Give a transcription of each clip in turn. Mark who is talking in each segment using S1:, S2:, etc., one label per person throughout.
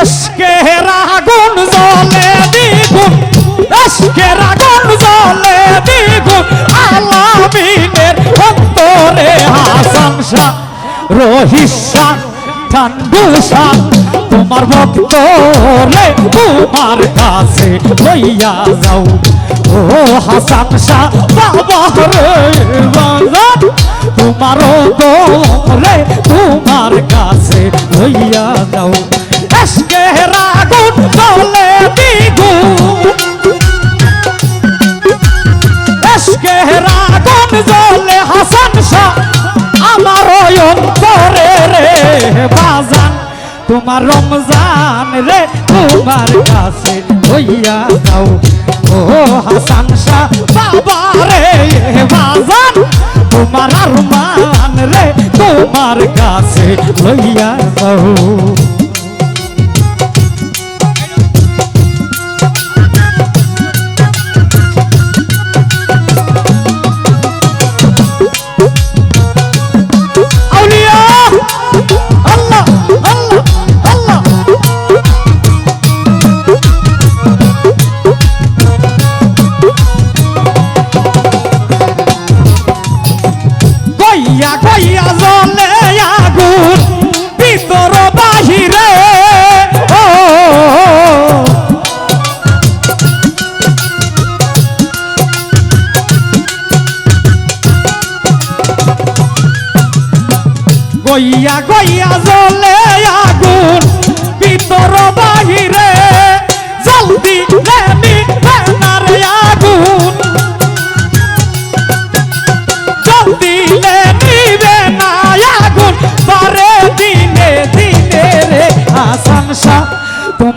S1: এসকের আগুন জ্বলে দ্বিগুণ এসকের আগুন জ্বলে দ্বিগুণ, আলামিনের অন্তরে হাসান শাহ রহিসা ঠান্ডুসা তোমার ভক্ত রে তোমার কাছে লইয়া যাও। ও হাসান শাহ, বাবা রে বাজান, তোমার রে তোমার কাছে লইয়া যাও। তোমার রমজান রে, তোমার কাছে হইয়া যাও। ও হাসান শাহ, বাবা রে বাজান। তোমার আরমান রে, তোমার কাছে হইয়া যাও। জলে আগুন ভিতর বাহিরে। ও গইয়া গইয়া জলে আগুন ভিতর বাহিরে। জলদি লেমি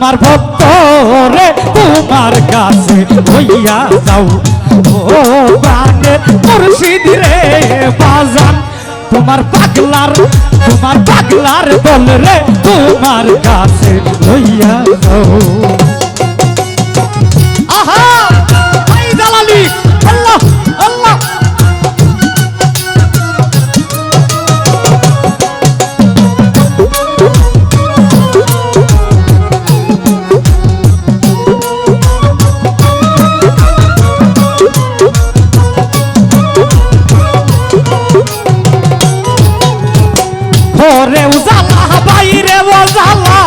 S1: তোমার ভক্ত রে তোমার কাছে হইয়া যাও। ও প্রাণের মুর্শিদ রে বাজান, তোমার পাগলার তোমার পাগলার দল রে তোমার কাছে হইয়া যাও। বাইরে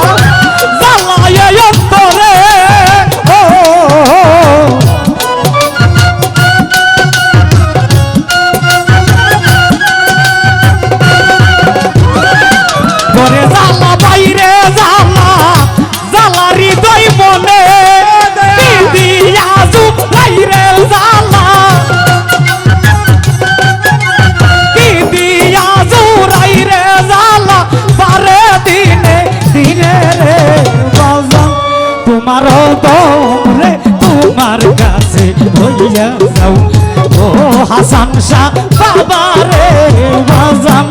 S1: তোমার দম তোমার কাছে হইয়া যাও। ও হাসান শাহ বাবা রে, বাজান।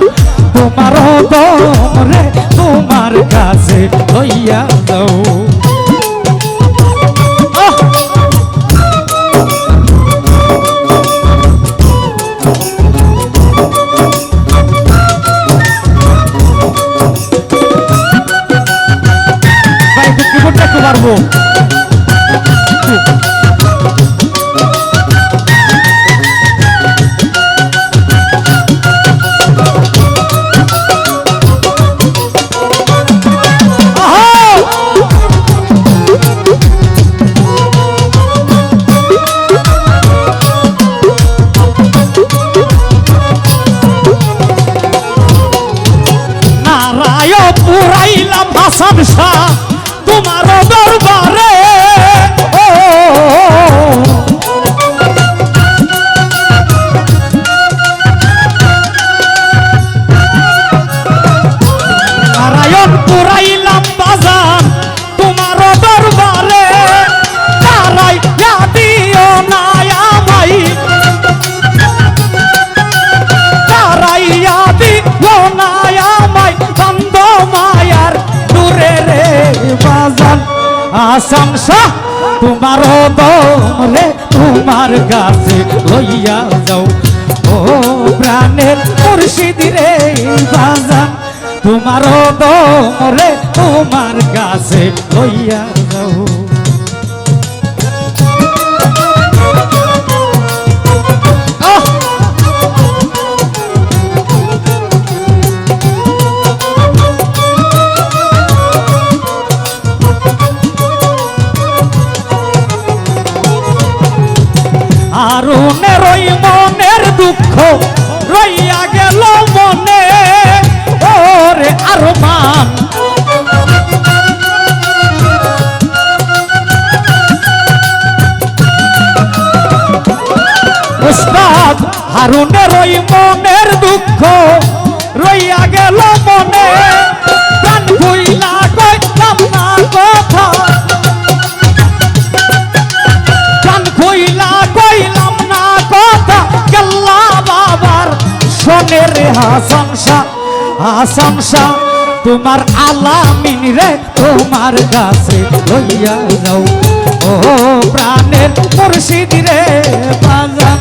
S1: তোমার দম তোমার কাছে হইয়া যাও। আসাম শাহ তোমার দম রে তোমার কাছে লইয়া যাও। ও প্রাণের মুর্শিদ রে বাজান, তোমার দমরে তোমার কাছে লইয়া আরুনের ওই মনের দুঃখ রইয়া গেল মনে। ওরে আরমান। উস্তাদ হারুনের ওই মনের দুঃখ রইয়া গেল মনে। হাসান শাহ হাসান তোমার আলামিন রে, তোমার কাছে লইয়া যাও। ও প্রাণের মুর্শিদ রে, বাজান।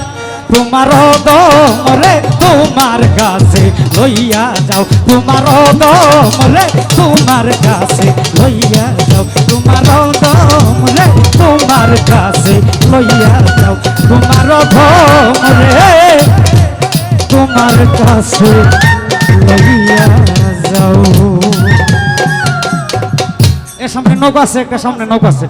S1: তোমার দম রে, তোমার কাছে লইয়া যাও। তোমার দম রে, তোমার কাছে লইয়া যাও। তোমার দম রে, তোমার কাছে লইয়া যাও। তোমার দম রে তোমার কাছে এর সামনে নৌকা আছে একটা সামনে নৌকা আছে।